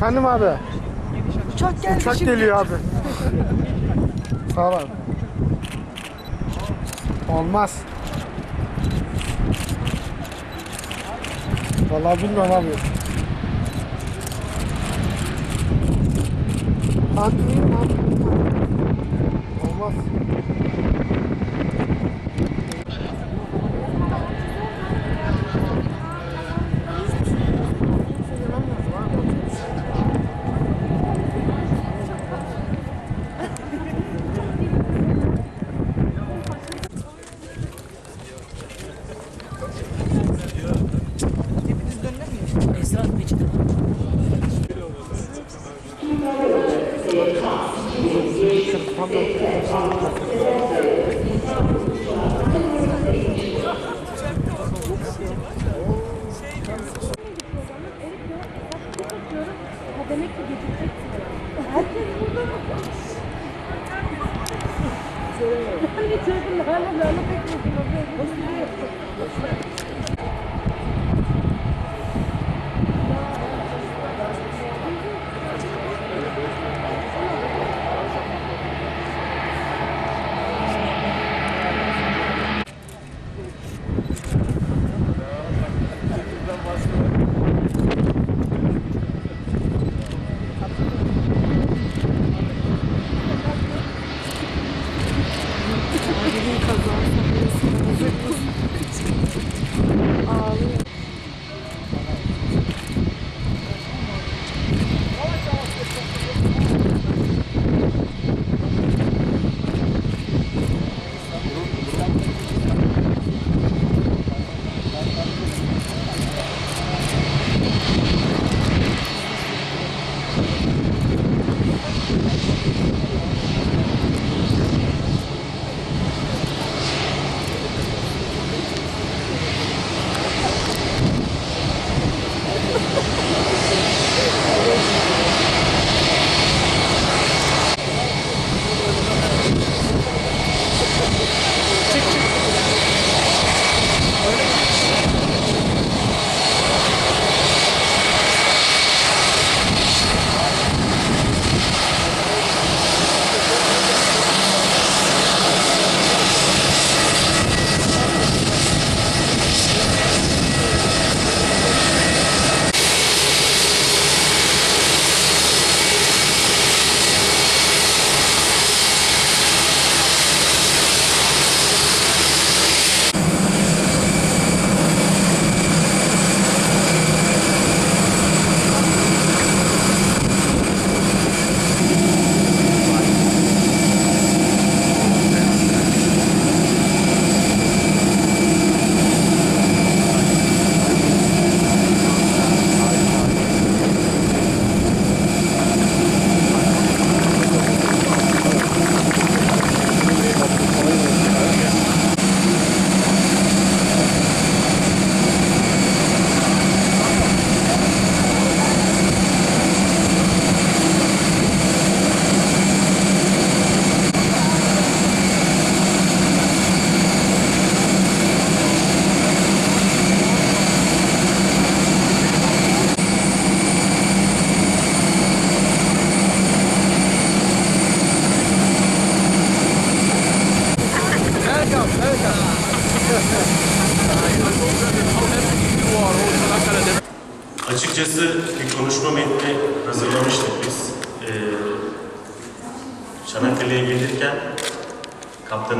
Efendim abi. Uçak geldi Uçak şimdi. geliyor abi. Sağ ol abi. Olmaz. Vallahi bilmiyorum abi. Olmaz. Demek ki gecikecek. Herkes burada mı? Ben içerdim hala hala bekliyorum. Açıkçası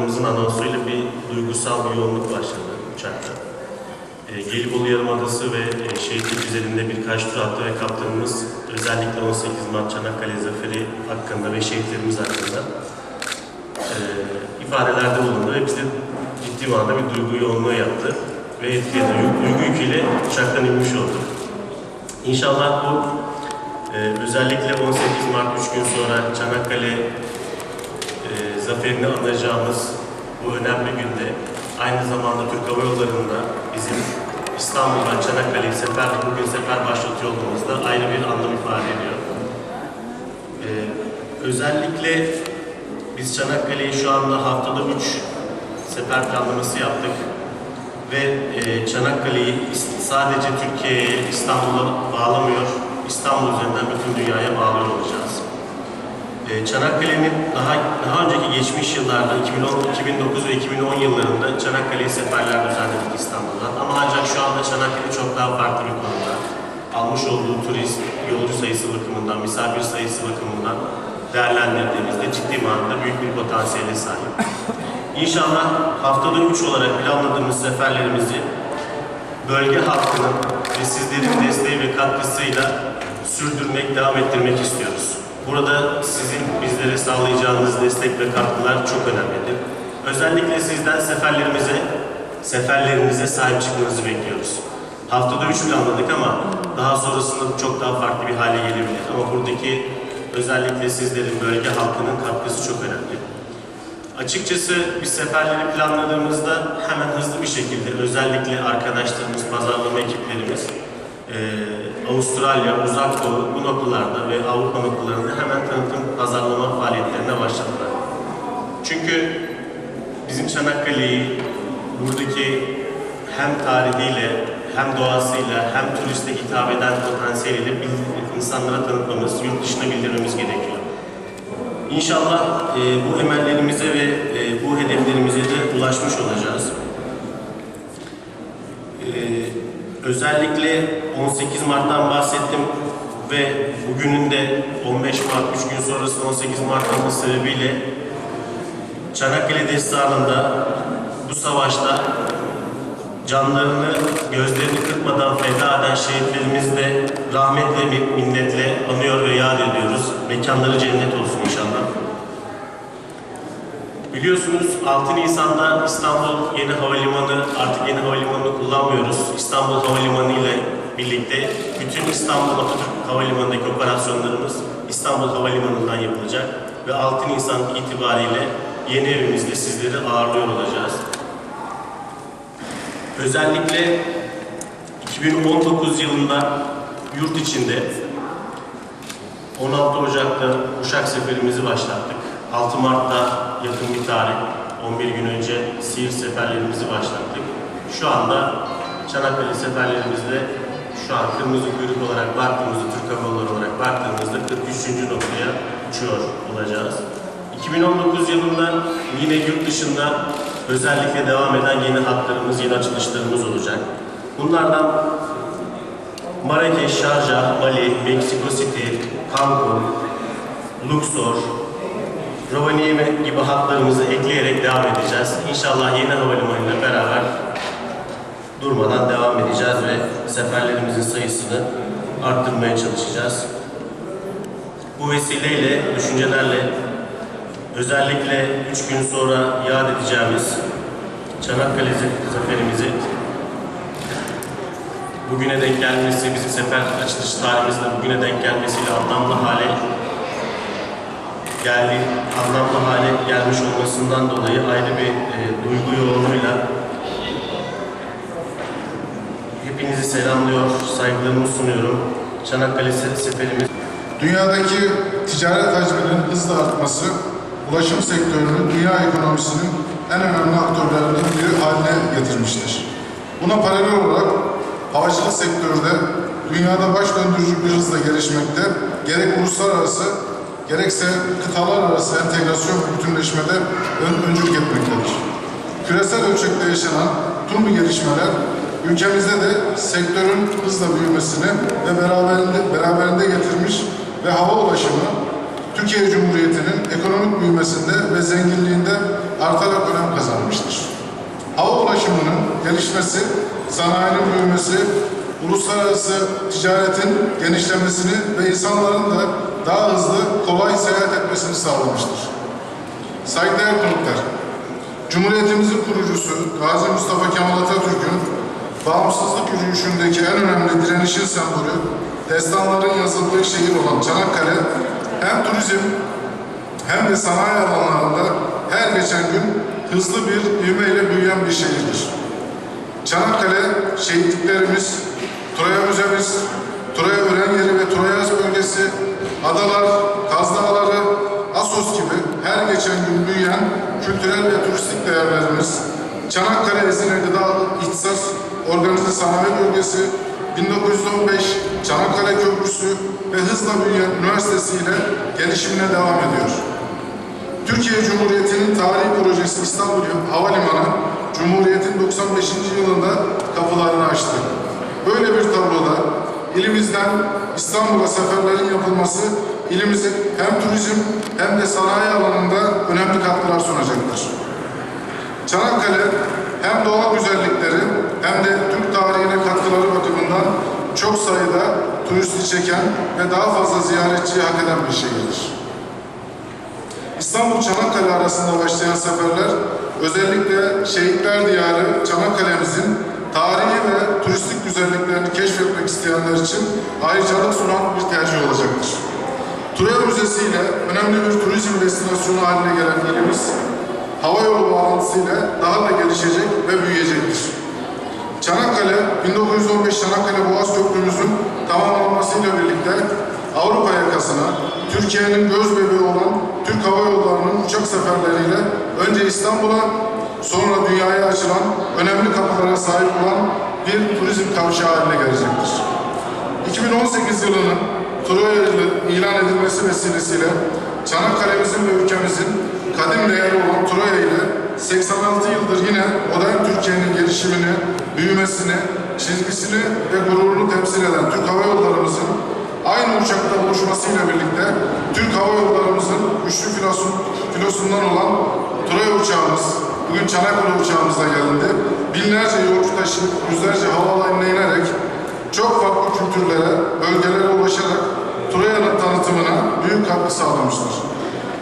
kaptanımızın anonsuyla bir duygusal bir yoğunluk başladı uçakta. Ee, Gelibolu Yarımadası ve e, şehitlik üzerinde birkaç tur attı ve kaptanımız özellikle 18 Mart Çanakkale Zaferi hakkında ve şehitlerimiz hakkında e, ifadelerde bulundu ve bize ciddi manada bir duygu yoğunluğu yaptı ve etkiledi. Duygu yüküyle uçaktan inmiş olduk. İnşallah bu e, özellikle 18 Mart 3 gün sonra Çanakkale e, zaferini anacağımız bu önemli günde aynı zamanda Türk Hava Yolları'nda bizim İstanbul'dan Çanakkale'ye sefer, bugün sefer başlatıyor olmamızda ayrı bir anlam ifade ediyor. E, özellikle biz Çanakkale'yi şu anda haftada 3 sefer planlaması yaptık ve e, Çanakkale'yi sadece Türkiye'ye, İstanbul'a bağlamıyor, İstanbul üzerinden bütün dünyaya bağlı olacağız. Ee, Çanakkale'nin daha daha önceki geçmiş yıllarda 2010, 2009 ve 2010 yıllarında Çanakkale'ye seferler düzenledik İstanbul'dan. Ama ancak şu anda Çanakkale çok daha farklı bir konumda. Almış olduğu turist, yolcu sayısı bakımından, misafir sayısı bakımından değerlendirdiğimizde ciddi manada büyük bir potansiyele sahip. İnşallah haftada 3 olarak planladığımız seferlerimizi bölge halkının ve sizlerin desteği ve katkısıyla sürdürmek, devam ettirmek istiyoruz. Burada sizin bizlere sağlayacağınız destek ve katkılar çok önemlidir. Özellikle sizden seferlerimize, seferlerinize sahip çıkmanızı bekliyoruz. Haftada üç planladık ama daha sonrasında çok daha farklı bir hale gelebilir. Ama buradaki özellikle sizlerin, bölge halkının katkısı çok önemli. Açıkçası biz seferleri planladığımızda hemen hızlı bir şekilde özellikle arkadaşlarımız, pazarlama ekiplerimiz eee, Avustralya, Uzak Doğu bu noktalarda ve Avrupa noktalarında hemen tanıtım pazarlama faaliyetlerine başladılar. Çünkü bizim Çanakkale'yi buradaki hem tarihiyle hem doğasıyla hem turiste hitap eden potansiyeliyle insanlara tanıtmamız, yurt dışına bildirmemiz gerekiyor. İnşallah e, bu emellerimize ve e, bu hedeflerimize de ulaşmış olacağız. E, özellikle 18 Mart'tan bahsettim ve bugünün de 15 Mart, 3 gün sonrası 18 Mart olması sebebiyle Çanakkale Destanı'nda bu savaşta canlarını, gözlerini kırpmadan feda eden şehitlerimizi de rahmetle, minnetle anıyor ve yad ediyoruz. Mekanları cennet olsun inşallah. Biliyorsunuz 6 Nisan'da İstanbul Yeni Havalimanı, artık Yeni Havalimanı'nı kullanmıyoruz. İstanbul Havalimanı ile birlikte bütün İstanbul Atatürk Havalimanı'ndaki operasyonlarımız İstanbul Havalimanı'ndan yapılacak. Ve 6 Nisan itibariyle yeni evimizde sizleri ağırlıyor olacağız. Özellikle 2019 yılında yurt içinde 16 Ocak'ta Uşak seferimizi başlattık. 6 Mart'ta yakın bir tarih, 11 gün önce Siirt seferlerimizi başlattık. Şu anda Çanakkale seferlerimizde şu an kırmızı kuyruk olarak baktığımızda, Türk Hava olarak baktığımızda 43. noktaya uçuyor olacağız. 2019 yılında yine yurt dışında özellikle devam eden yeni hatlarımız, yeni açılışlarımız olacak. Bunlardan Marrakeş, Şarjah, Bali, Meksiko City, Cancun, Luxor, Rovaniemi gibi hatlarımızı ekleyerek devam edeceğiz. İnşallah yeni havalimanıyla beraber durmadan devam edeceğiz ve seferlerimizin sayısını arttırmaya çalışacağız. Bu vesileyle, düşüncelerle özellikle üç gün sonra yad edeceğimiz Çanakkale zaferimizi bugüne denk gelmesi, bizim sefer açılış tarihimizde bugüne denk gelmesiyle anlamlı hale geldi, anlamlı hale gelmiş olmasından dolayı ayrı bir e, duygu yoğunluğuyla hepinizi selamlıyor, saygılarımı sunuyorum. Çanakkale se- seferimiz Dünyadaki ticaret hacminin hızla artması, ulaşım sektörünü dünya ekonomisinin en önemli aktörlerinden biri haline getirmiştir. Buna paralel olarak havacılık sektörü de dünyada baş döndürücü bir hızla gelişmekte, gerek uluslararası gerekse kıtalar arası entegrasyon ve bütünleşmede ön, öncülük etmektedir. Küresel ölçekte yaşanan tüm bu gelişmeler ülkemizde de sektörün hızla büyümesini ve beraberinde, beraberinde getirmiş ve hava ulaşımı Türkiye Cumhuriyeti'nin ekonomik büyümesinde ve zenginliğinde artarak önem kazanmıştır. Hava ulaşımının gelişmesi, sanayinin büyümesi, uluslararası ticaretin genişlemesini ve insanların da daha hızlı, kolay seyahat etmesini sağlamıştır. Saygıdeğer konuklar, Cumhuriyetimizin kurucusu Gazi Mustafa Kemal Atatürk'ün bağımsızlık yürüyüşündeki en önemli direnişin sembolü, destanların yazıldığı şehir olan Çanakkale, hem turizm hem de sanayi alanlarında her geçen gün hızlı bir ivmeyle büyüyen bir şehirdir. Çanakkale şehitliklerimiz, Troya Müzemiz, Troya Ören Yeri ve Troyas bölgesi, adalar, Kaz Asos gibi her geçen gün büyüyen kültürel ve turistik değerlerimiz, Çanakkale Ezine Gıda İhtisas Organize Sanayi Bölgesi, 1915 Çanakkale Köprüsü ve hızla büyüyen üniversitesi ile gelişimine devam ediyor. Türkiye Cumhuriyeti'nin tarihi projesi İstanbul Havalimanı, Cumhuriyet'in 95. yılında kapılarını açtı. Böyle bir tabloda ilimizden İstanbul'a seferlerin yapılması ilimizin hem turizm hem de sanayi alanında önemli katkılar sunacaktır. Çanakkale hem doğal güzellikleri hem de Türk tarihine katkıları bakımından çok sayıda turisti çeken ve daha fazla ziyaretçiyi hak eden bir şehirdir. İstanbul Çanakkale arasında başlayan seferler özellikle Şehitler Diyarı Çanakkale'mizin tarihi ve turistik güzelliklerini keşfetmek isteyenler için ayrıcalık sunan bir tercih olacaktır. Troya Müzesi ile önemli bir turizm destinasyonu haline gelen ilimiz, hava yolu bağlantısıyla daha da gelişecek ve büyüyecektir. Çanakkale, 1915 Çanakkale Boğaz Köprümüzün tamamlanmasıyla birlikte Avrupa yakasına, Türkiye'nin göz bebeği olan Türk Hava Yolları'nın uçak seferleriyle önce İstanbul'a, sonra dünyaya açılan önemli kapılara sahip olan bir turizm kavşağı haline gelecektir. 2018 yılının Troya ilan edilmesi vesilesiyle Çanakkale'mizin ve ülkemizin kadim değeri olan Troya ile 86 yıldır yine modern Türkiye'nin gelişimini, büyümesini, çizgisini ve gururunu temsil eden Türk Hava Yollarımızın aynı uçakta buluşmasıyla birlikte Türk Hava Yollarımızın güçlü filosun, filosundan olan Troya uçağımız, bugün Çanakkale uçağımızla geldi. Binlerce yolcu taşıyıp yüzlerce havaalanına inerek çok farklı kültürlere, bölgelere ulaşarak Troya'nın tanıtımına büyük katkı sağlamıştır.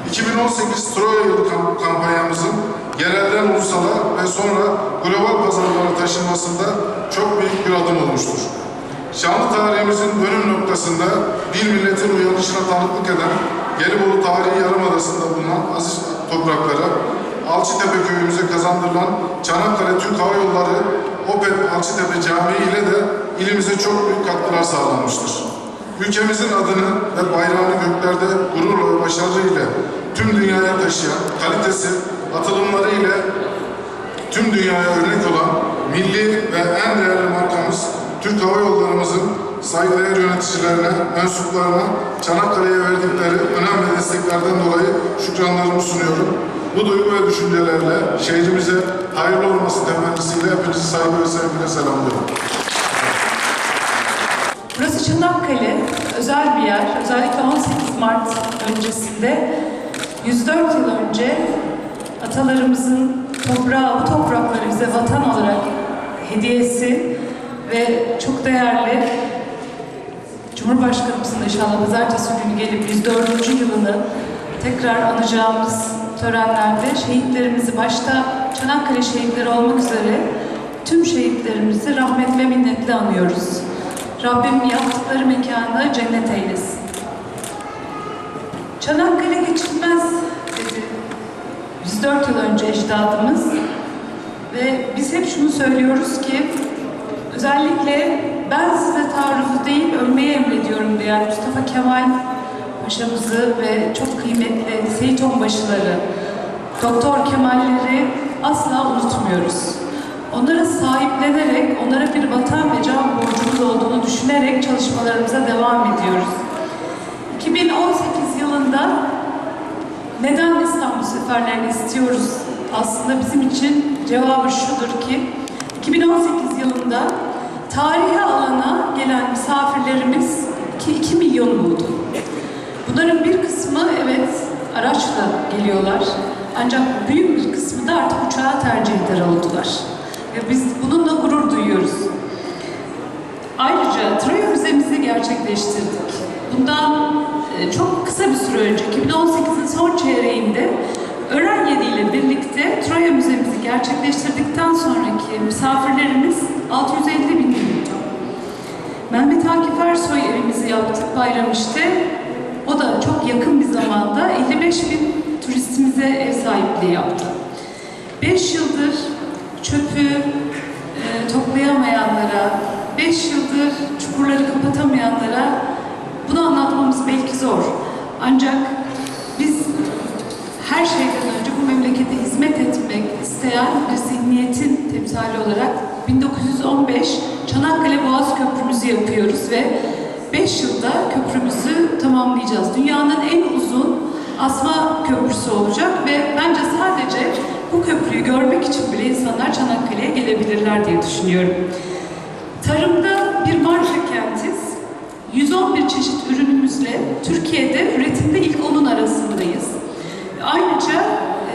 2018 Troya Yılı kamp- kampanyamızın yerelden ulusala ve sonra global pazarlara taşınmasında çok büyük bir adım olmuştur. Şanlı tarihimizin dönüm noktasında bir milletin uyanışına tanıklık eden Gelibolu Tarihi Yarımadası'nda bulunan aziz topraklara Alçıtepe köyümüze kazandırılan Çanakkale Türk Hava Yolları OPEP Alçıtepe Camii ile de ilimize çok büyük katkılar sağlanmıştır. Ülkemizin adını ve bayrağını göklerde gururla ve başarı ile tüm dünyaya taşıyan kalitesi, atılımları ile tüm dünyaya örnek olan milli ve en değerli markamız Türk Hava Yollarımızın saygıdeğer yöneticilerine, mensuplarına Çanakkale'ye verdikleri önem ve desteklerden dolayı şükranlarımı sunuyorum. Bu duygu ve düşüncelerle şehrimize hayırlı olması temennisiyle hepinizi saygı ve sevgiyle selamlıyorum. Burası Çanakkale, özel bir yer. Özellikle 18 Mart öncesinde 104 yıl önce atalarımızın toprağı, bu toprakları bize vatan olarak hediyesi ve çok değerli Cumhurbaşkanımızın inşallah pazartesi günü gelip 104. yılını tekrar anacağımız törenlerde şehitlerimizi başta Çanakkale şehitleri olmak üzere tüm şehitlerimizi rahmet ve minnetle anıyoruz. Rabbim yaptıkları mekanı cennet eylesin. Çanakkale geçilmez dedi 104 yıl önce ecdadımız ve biz hep şunu söylüyoruz ki özellikle ben size taarruzu değil ölmeyi emrediyorum diyen Mustafa Kemal Paşa'mızı ve çok kıymetli Seyit Onbaşıları, Doktor Kemalleri asla unutmuyoruz. Onları sahiplenerek, onlara bir vatan ve can borcumuz olduğunu düşünerek çalışmalarımıza devam ediyoruz. 2018 yılında neden İstanbul seferlerini istiyoruz? Aslında bizim için cevabı şudur ki 2018 yılında tarihi alana gelen misafirlerimiz 2, 2 milyon buldu. Bunların bir kısmı evet araçla geliyorlar. Ancak büyük bir kısmı da artık uçağa tercih eder oldular. Ve biz bununla gurur duyuyoruz. Ayrıca Troya Müzemizi gerçekleştirdik. Bundan e, çok kısa bir süre önce, 2018'in son çeyreğinde Ören Yedi ile birlikte Troya Müzemizi gerçekleştirdikten sonraki misafirlerimiz 650 bin bulundu. Mehmet Akif Ersoy evimizi yaptık Bayramiş'te. O da çok yakın bir zamanda 55 bin turistimize ev sahipliği yaptı. 5 yıldır çöpü e, toplayamayanlara, 5 yıldır çukurları kapatamayanlara bunu anlatmamız belki zor. Ancak biz her şeyden önce bu memlekete hizmet etmek isteyen bir zihniyetin timsali olarak 1915 Çanakkale Boğaz Köprümüzü yapıyoruz ve 5 yılda köprümüzü tamamlayacağız. Dünyanın en uzun asma köprüsü olacak ve bence sadece bu köprüyü görmek için bile insanlar Çanakkale'ye gelebilirler diye düşünüyorum. Tarımda bir marka kentiz. 111 çeşit ürünümüzle Türkiye'de üretimde ilk onun arasındayız. Ayrıca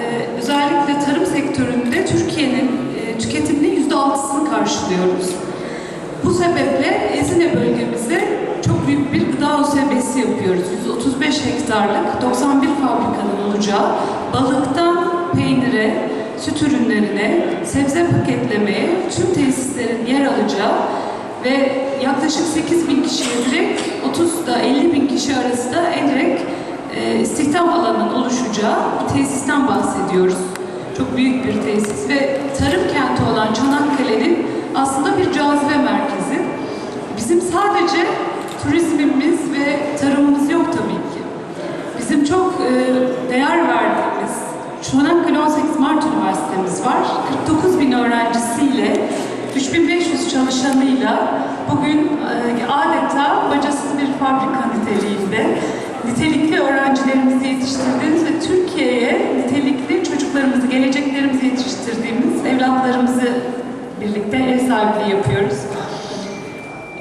e, özellikle tarım sektöründe Türkiye'nin e, tüketiminin %6'sını karşılıyoruz. Bu sebeple Ezine bölgemizde çok büyük bir gıda usebesi yapıyoruz. 135 hektarlık 91 fabrikanın olacağı balıktan peynire, süt ürünlerine, sebze paketlemeye tüm tesislerin yer alacağı ve yaklaşık 8 bin kişiye direkt 30 da 50 bin kişi arasında endirekt e, istihdam alanının oluşacağı bir tesisten bahsediyoruz. Çok büyük bir tesis ve tarım kenti olan Çanakkale'nin aslında bir cazibe merkezi. Bizim sadece turizmimiz ve tarımımız yok tabii ki. Bizim çok e, değer verdiğimiz Çanakkale 18 Mart Üniversitemiz var. 49 bin öğrencisiyle 3500 çalışanıyla bugün e, adeta bacasız bir fabrika niteliğinde nitelikli öğrencilerimizi yetiştirdiğimiz ve Türkiye'ye nitelikli çocuklarımızı, geleceklerimizi yetiştirdiğimiz evlatlarımızı birlikte sahipliği yapıyoruz.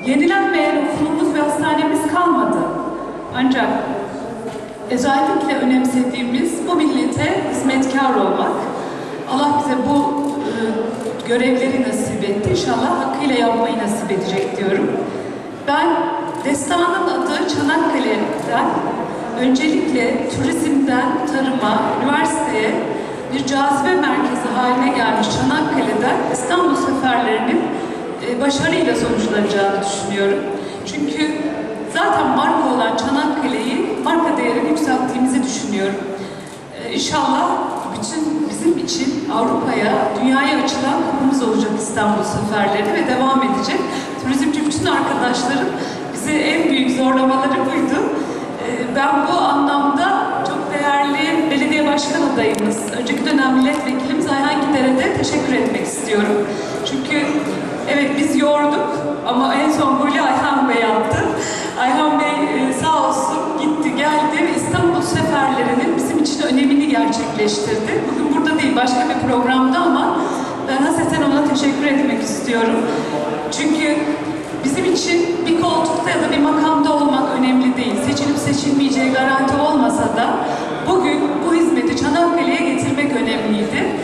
Yenilenmeyen okulumuz ve hastanemiz kalmadı. Ancak özellikle önemsediğimiz bu millete hizmetkar olmak. Allah bize bu e, görevleri nasip etti. İnşallah hakkıyla yapmayı nasip edecek diyorum. Ben destanın adı Çanakkale'den öncelikle turizmden tarıma, üniversiteye bir cazibe merkezi haline gelmiş Çanakkale'den İstanbul seferlerinin e, başarıyla sonuçlanacağını düşünüyorum. Çünkü zaten marka olan Çanakkale'yi marka değerini yükselttiğimizi düşünüyorum. Ee, İnşallah bütün bizim için Avrupa'ya, dünyaya açılan kapımız olacak İstanbul seferleri ve devam edecek. Turizmci bütün arkadaşlarım bize en büyük zorlamaları buydu. Ee, Ben bu anlamda başkan adayımız, önceki dönem milletvekilimiz Ayhan Gider'e de teşekkür etmek istiyorum. Çünkü evet biz yorduk ama en son golü Ayhan Bey yaptı. Ayhan Bey e, sağ olsun gitti geldi ve İstanbul seferlerinin bizim için önemini gerçekleştirdi. Bugün burada değil başka bir programda ama ben hasreten ona teşekkür etmek istiyorum. Çünkü bizim için bir koltukta ya da bir makamda olmak önemli değil. Seçilip seçilmeyeceği garanti olmasa da bugün bu hizmeti Çanakkale'ye getirmek önemliydi.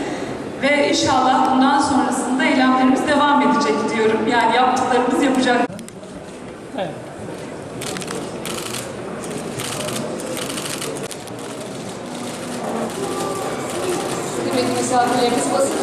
Ve inşallah bundan sonrasında eylemlerimiz devam edecek diyorum. Yani yaptıklarımız yapacak. Kıymetli misafirlerimiz basın